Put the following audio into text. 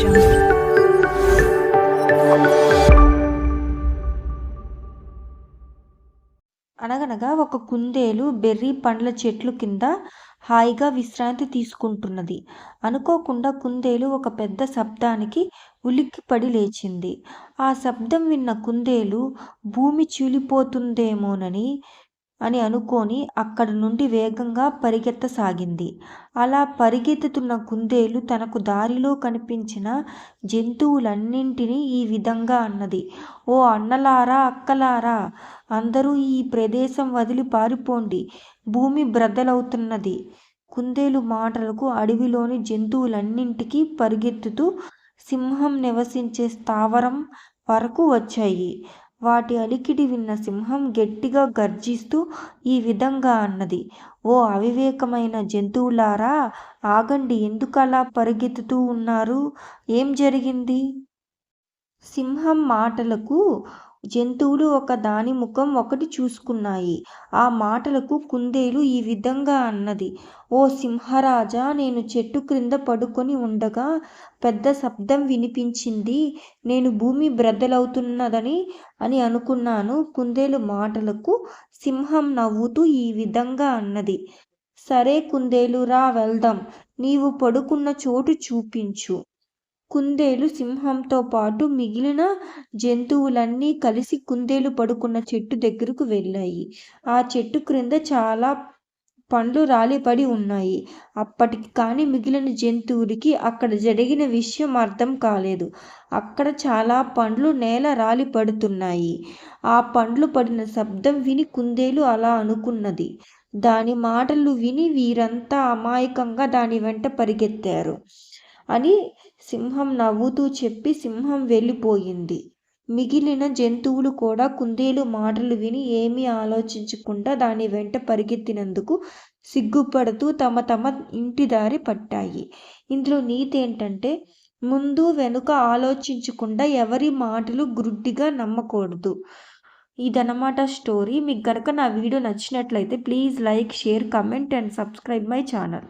అనగనగా ఒక కుందేలు బెర్రీ పండ్ల చెట్లు కింద హాయిగా విశ్రాంతి తీసుకుంటున్నది. అనుకోకుండా కుందేలు ఒక పెద్ద శబ్దానికి ఉలిక్కిపడి లేచింది. ఆ శబ్దం విన్న కుందేలు భూమి చీలిపోతుందేమోనని అని అనుకొని అక్కడి నుండి వేగంగా పరిగెత్తసాగింది. అలా పరిగెత్తుతున్న కుందేలు తనకు దారిలో కనిపించిన జంతువులన్నింటినీ ఈ విధంగా అన్నది. ఓ అన్నలారా అక్కలారా! అందరూ ఈ ప్రదేశం వదిలి పారిపోండి. భూమి బ్రద్దలవుతున్నది. కుందేలు మాటలకు అడవిలోని జంతువులన్నింటికీ పరిగెత్తుతూ సింహం నివసించే స్థావరం వరకు వచ్చాయి. వాటి అలికిడి విన్న సింహం గట్టిగా గర్జిస్తూ ఈ విధంగా అన్నది. ఓ అవివేకమైన జంతువులారా! ఆగండి ఎందుకలా పరిగెత్తుతూ ఉన్నారు ఏం జరిగింది? సింహం మాటలకు జంతువులు ఒక దాని ముఖం ఒకటి చూసుకున్నాయి. ఆ మాటలకు కుందేలు ఈ విధంగా అన్నది. ఓ సింహరాజా! నేను చెట్టు క్రింద పడుకొని ఉండగా పెద్ద శబ్దం వినిపించింది. నేను భూమి బ్రద్దలవుతున్నదని అని అనుకున్నాను. కుందేలు మాటలకు సింహం నవ్వుతూ ఈ విధంగా అన్నది. సరే కుందేలు రా వెళ్దాం. నీవు పడుకున్న చోటు చూపించు. కుందేలు సింహంతో పాటు మిగిలిన జంతువులన్నీ కలిసి కుందేలు పడుకున్న చెట్టు దగ్గరకు వెళ్ళాయి. ఆ చెట్టు క్రింద చాలా పండ్లు రాలిపడి ఉన్నాయి అప్పటికి కానీ మిగిలిన జంతువులకి అక్కడ జరిగిన విషయం అర్థం కాలేదు. అక్కడ చాలా పండ్లు నేల రాలిపడుతున్నాయి. ఆ పండ్లు పడిన శబ్దం విని కుందేలు అలా అనుకున్నది. దాని మాటలు విని వీరంతా అమాయకంగా దాని వెంట పరిగెత్తారు అని సింహం నవ్వుతూ చెప్పి సింహం వెళ్ళిపోయింది. మిగిలిన జంతువులు కూడా కుందేలు మాటలు విని ఏమీ ఆలోచించకుండా దాని వెంట పరిగెత్తినందుకు సిగ్గుపడుతూ తమ తమ ఇంటి దారి పట్టాయి. ఇందులో నీతేంటంటే ముందు వెనుక ఆలోచించకుండా ఎవరి మాటలు గ్రుడ్డిగా నమ్మకూడదు. ఇదనమాట స్టోరీ. మీకు గనక నా వీడియో నచ్చినట్లయితే please like, share, comment and subscribe my channel.